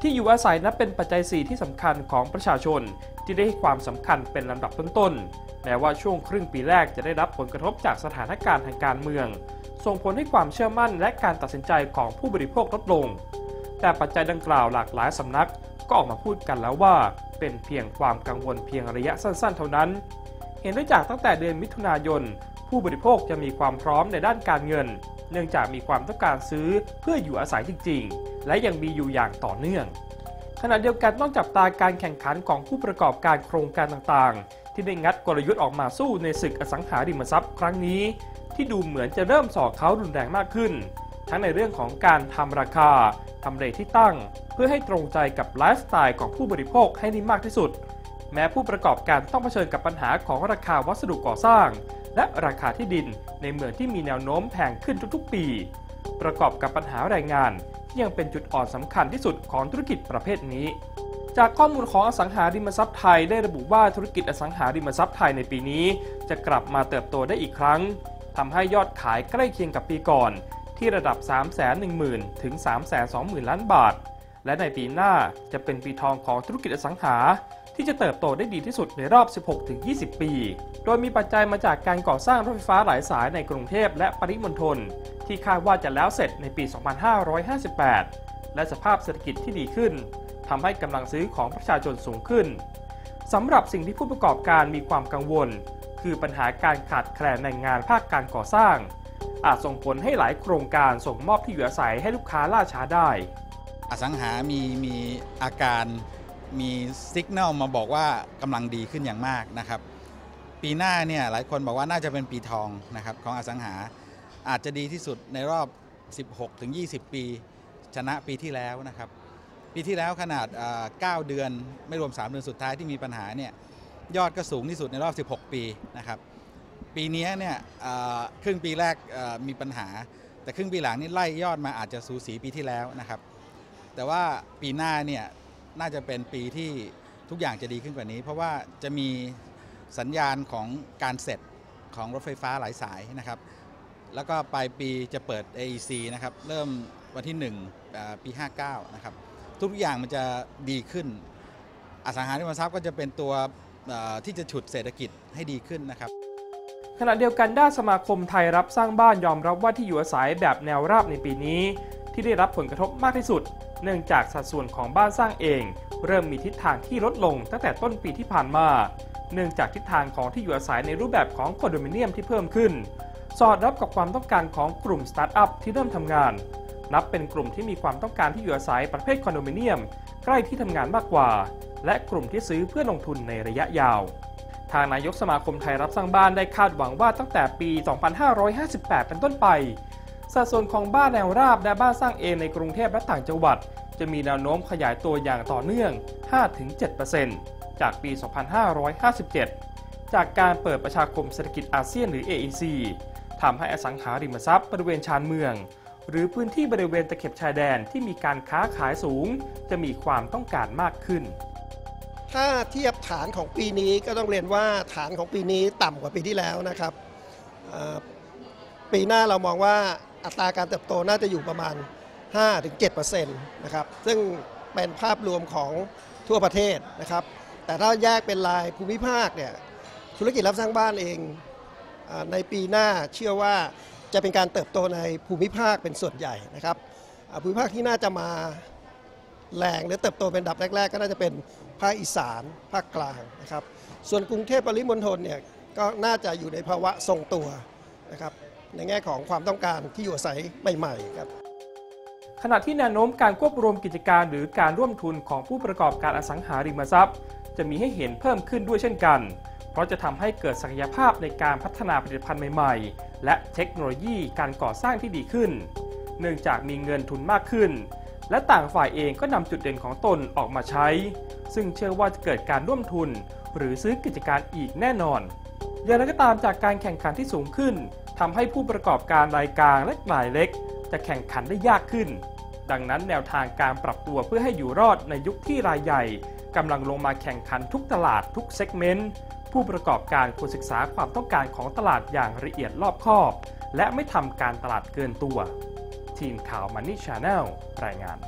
ที่อยู่อาศัยนับเป็นปัจจัย 4 ที่สำคัญของประชาชน ที่ได้ให้ความสำคัญเป็นลำดับต้นๆแม้ว่าช่วงครึ่งปีแรกจะได้รับผลกระทบจากสถานการณ์ทางการเมือง ส่งผลให้ความเชื่อมั่นและการตัดสินใจของผู้บริโภคลดลง แต่ปัจจัยดังกล่าวหลากหลายสำนักก็ออกมาพูดกันแล้วว่า เป็นเพียงความกังวลเพียงระยะสั้นๆ เท่านั้น เห็นได้จากตั้งแต่เดือนมิถุนายน ผู้บริโภคจะมีความพร้อมในด้านการเงิน เนื่องจากมีความต้องการซื้อเพื่ออยู่อาศัยจริง ๆ และยังมีอยู่อย่างต่อเนื่อง ขณะเดียวกันต้องจับตาการแข่งขันของผู้ประกอบการโครงการต่างๆ ที่ได้งัดกลยุทธ์ออกมาสู้ในศึกอสังหาริมทรัพย์ครั้งนี้ ที่ดูเหมือนจะเริ่มสอกเขารุนแรงมากขึ้น ทั้งในเรื่องของการทำราคาทำเลที่ตั้ง เพื่อให้ตรงใจกับไลฟ์สไตล์ของผู้บริโภคให้ได้มากที่สุด แม้ผู้ประกอบการต้องเผชิญกับปัญหาของราคาวัสดุก่อสร้าง และราคาที่ดินในเมืองที่มีแนวโน้มแพงขึ้นทุกๆ ปี ประกอบกับปัญหาแรงงานที่ยังเป็นจุดอ่อนสำคัญที่สุดของธุรกิจประเภทนี้ จากข้อมูลของอสังหาริมทรัพย์ไทยได้ระบุว่าธุรกิจอสังหาริมทรัพย์ไทยในปีนี้ จะกลับมาเติบโตได้อีกครั้งทำให้ยอดขายใกล้เคียงกับปีก่อน ที่ระดับ 310,000 ถึง 320,000 ล้านบาท และในปีหน้าจะเป็นปีทองของธุรกิจอสังหา ที่จะเติบโตได้ดีที่สุดในรอบ 16-20 ปี โดยมีปัจจัยมาจากการก่อสร้างรถไฟฟ้าหลายสายในกรุงเทพและปริมณฑลที่คาดว่าจะแล้วเสร็จในปี 2558 และสภาพเศรษฐกิจที่ดีขึ้นทำให้กำลังซื้อของประชาชนสูงขึ้นสำหรับสิ่งที่ผู้ประกอบการมีความกังวล คือปัญหาการขาดแคลนในงานภาคการก่อสร้าง อาจส่งผลให้หลายโครงการส่งมอบที่อยู่อาศัยให้ลูกค้าล่าช้าได้ อสังหามีมีอาการ มีสัญญาณมาบอกว่ากำลังดีขึ้นอย่างมากนะครับ ปีหน้าเนี่ยหลายคนบอกว่าน่าจะเป็นปีทองนะครับของอสังหาอาจจะดีที่สุดในรอบ 16-20 ปี ชนะปีที่แล้วนะครับ ปีที่แล้วขนาด 9 เดือนไม่รวม 3 เดือนสุดท้ายที่มีปัญหาเนี่ยยอดก็สูงที่สุดในรอบ 16 ปีนะครับ ปีนี้เนี่ยครึ่งปีแรกมีปัญหา แต่ครึ่งปีหลังนี่ไล่ยอดมาอาจจะสูสีปีที่แล้วนะครับ แต่ว่าปีหน้าเนี่ย น่าจะเป็นปีที่ทุกอย่างจะดีขึ้นกว่านี้ เพราะว่าจะมีสัญญาณของการเสร็จของรถไฟฟ้าหลายสายนะครับ แล้วก็ปลายปีจะเปิด AEC นะครับ เริ่มวันที่1ปี59นะครับ ทุกอย่างมันจะดีขึ้น อสังหาริมทรัพย์ก็จะเป็นตัวที่จะฉุดเศรษฐกิจให้ดีขึ้นนะครับขณะเดียวกันด้านสมาคมไทยรับสร้างบ้านยอมรับว่าที่อยู่อาศัยแบบแนวราบในปีนี้ ที่ได้รับผลกระทบมากที่สุด เนื่องจากสัดส่วนของบ้านสร้างเอง เริ่มมีทิศทางที่ลดลงตั้งแต่ต้นปีที่ผ่านมา เนื่องจากทิศทางของที่อยู่อาศัยในรูปแบบของคอนโดมิเนียมที่เพิ่มขึ้น สอดรับกับความต้องการของกลุ่มสตาร์ทอัพที่เริ่มทำงาน นับเป็นกลุ่มที่มีความต้องการที่อยู่อาศัยประเภทคอนโดมิเนียม ใกล้ที่ทำงานมากกว่า และกลุ่มที่ซื้อเพื่อลงทุนในระยะยาวทางนายกสมาคมไทยรับสร้างบ้านได้คาดหวังว่าตั้งแต่ปี 2558 เป็นต้นไป สัดส่วนของบ้านแนวราบและบ้านสร้างเองในกรุงเทพและต่างจังหวัด จะมีแนวโน้มขยายตัวอย่างต่อเนื่อง 5-7%จากปี 2557 จากการเปิดประชาคมเศรษฐกิจอาเซียนหรือ AEC ทำให้อสังหาริมทรัพย์บริเวณชานเมือง หรือพื้นที่บริเวณตะเข็บชายแดนที่มีการค้าขายสูง จะมีความต้องการมากขึ้นถ้าเทียบฐานของปีนี้ก็ต้องเรียนว่าฐานของปีนี้ต่ำกว่าปีที่แล้วนะครับ ปีหน้าเรามองว่า อัตราการเติบโตน่าจะอยู่ประมาณ 5-7%นะครับซึ่งเป็นภาพรวมของทั่วประเทศนะครับ แต่ถ้าแยกเป็นรายภูมิภาคเนี่ยธุรกิจรับสร้างบ้านเองในปีหน้าเชื่อว่าจะเป็นการเติบโตในภูมิภาคเป็นส่วนใหญ่นะครับภูมิภาคที่น่าจะมาแรงหรือเติบโตเป็นดับแรก ๆ ก็น่าจะเป็นภาคอีสานภาคกลางนะครับ ส่วนกรุงเทพปริมณฑลเนี่ยก็น่าจะอยู่ในภาวะทรงตัวนะครับ ในแง่ของความต้องการที่อยู่อาศัยใหม่ๆครับขณะที่แนวโน้มการควบรวมกิจการหรือการร่วมทุนของผู้ประกอบการอสังหาริมทรัพย์ จะมีให้เห็นเพิ่มขึ้นด้วยเช่นกัน เพราะจะทำให้เกิดศักยภาพในการพัฒนาผลิตภัณฑ์ใหม่ๆ และเทคโนโลยีการก่อสร้างที่ดีขึ้น เนื่องจากมีเงินทุนมากขึ้น และต่างฝ่ายเองก็นำจุดเด่นของตนออกมาใช้ ซึ่งเชื่อว่าจะเกิดการร่วมทุน หรือซื้อกิจการอีกแน่นอนอย่างไรก็ตามจากการแข่งขันที่สูงขึ้น ทำให้ผู้ประกอบการรายกลางและรายเล็ก จะแข่งขันได้ยากขึ้น ดังนั้นแนวทางการปรับตัวเพื่อให้อยู่รอดในยุคที่รายใหญ่กำลังลงมาแข่งขันทุกตลาดทุกเซกเมนต์ผู้ประกอบการควรศึกษาความต้องการของตลาดอย่างละเอียดรอบคอบ และไม่ทำการตลาดเกินตัว ทีมข่าวมันนี่ชาแนลรายงาน